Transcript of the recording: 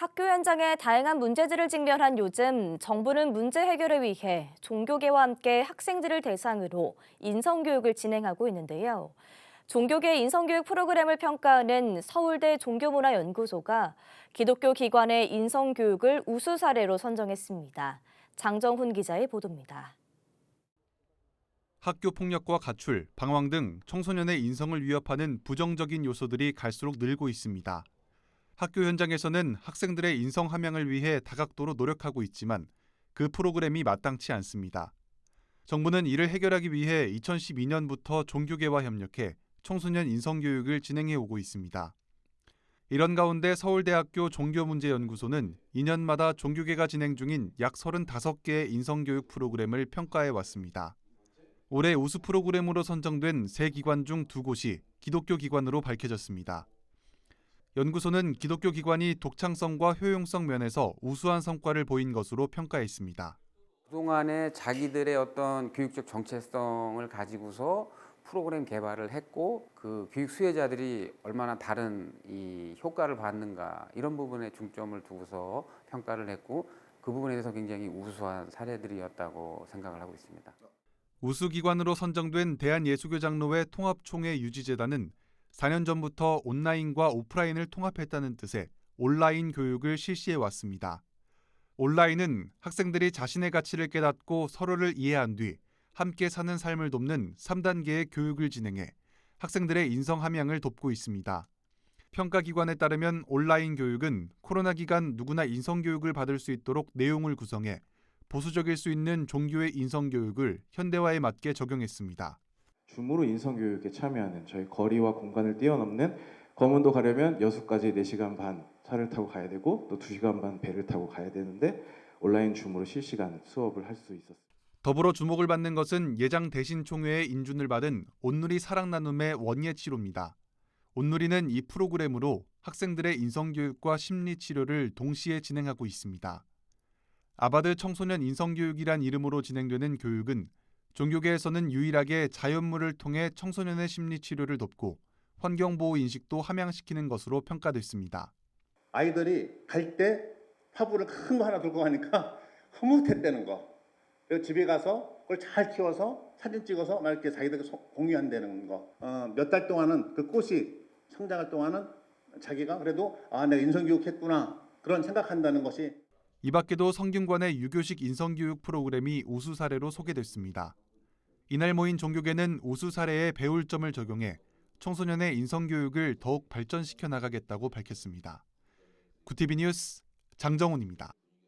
학교 현장에 다양한 문제들을 직면한 요즘 정부는 문제 해결을 위해 종교계와 함께 학생들을 대상으로 인성교육을 진행하고 있는데요. 종교계 인성교육 프로그램을 평가하는 서울대 종교문화연구소가 기독교 기관의 인성교육을 우수 사례로 선정했습니다. 장정훈 기자의 보도입니다. 학교 폭력과 가출, 방황 등 청소년의 인성을 위협하는 부정적인 요소들이 갈수록 늘고 있습니다. 학교 현장에서는 학생들의 인성 함양을 위해 다각도로 노력하고 있지만 그 프로그램이 마땅치 않습니다. 정부는 이를 해결하기 위해 2012년부터 종교계와 협력해 청소년 인성교육을 진행해 오고 있습니다. 이런 가운데 서울대학교 종교문제연구소는 2년마다 종교계가 진행 중인 약 35개의 인성교육 프로그램을 평가해 왔습니다. 올해 우수 프로그램으로 선정된 세 기관 중 두 곳이 기독교 기관으로 밝혀졌습니다. 연구소는 기독교 기관이 독창성과 효용성 면에서 우수한 성과를 보인 것으로 평가했습니다. 그동안에 자기들의 어떤 교육적 정체성을 가지고서 프로그램 개발을 했고 그 교육 수혜자들이 얼마나 다른 이 효과를 받는가 이런 부분에 중점을 두고서 평가를 했고 그 부분에 대해서 굉장히 우수한 사례들이었다고 생각을 하고 있습니다. 우수 기관으로 선정된 대한예수교장로회 통합총회 유지재단은 4년 전부터 온라인과 오프라인을 통합했다는 뜻의 온라인 교육을 실시해 왔습니다. 온라인은 학생들이 자신의 가치를 깨닫고 서로를 이해한 뒤 함께 사는 삶을 돕는 3단계의 교육을 진행해 학생들의 인성 함양을 돕고 있습니다. 평가기관에 따르면 온라인 교육은 코로나 기간 누구나 인성 교육을 받을 수 있도록 내용을 구성해 보수적일 수 있는 종교의 인성 교육을 현대화에 맞게 적용했습니다. 줌으로 인성교육에 참여하는 저희 거리와 공간을 뛰어넘는 검은도 가려면 여수까지 4시간 반 차를 타고 가야 되고 또 2시간 반 배를 타고 가야 되는데 온라인 줌으로 실시간 수업을 할 수 있었습니다. 더불어 주목을 받는 것은 예장 대신 총회의 인준을 받은 온누리 사랑 나눔의 원예 치료입니다. 온누리는 이 프로그램으로 학생들의 인성 교육과 심리 치료를 동시에 진행하고 있습니다. 아바드 청소년 인성 교육이란 이름으로 진행되는 교육은 종교계에서는 유일하게 자연물을 통해 청소년의 심리 치료를 돕고 환경 보호 인식도 함양시키는 것으로 평가됐습니다. 아이들이 갈 때 화분을 큰 거 하나 들고 가니까 흐뭇했다는 거. 그리고 집에 가서 그걸 잘 키워서 사진 찍어서 막 이렇게 자기들과 소- 공유한다는 거. 어, 몇 달 동안은 그 꽃이 성장할 동안은 자기가 그래도 아 내가 인성교육 했구나 그런 생각한다는 것이 이 밖에도 성균관의 유교식 인성교육 프로그램이 우수 사례로 소개됐습니다. 이날 모인 종교계는 우수 사례에 배울 점을 적용해 청소년의 인성교육을 더욱 발전시켜 나가겠다고 밝혔습니다. 구티비 뉴스 장정훈입니다.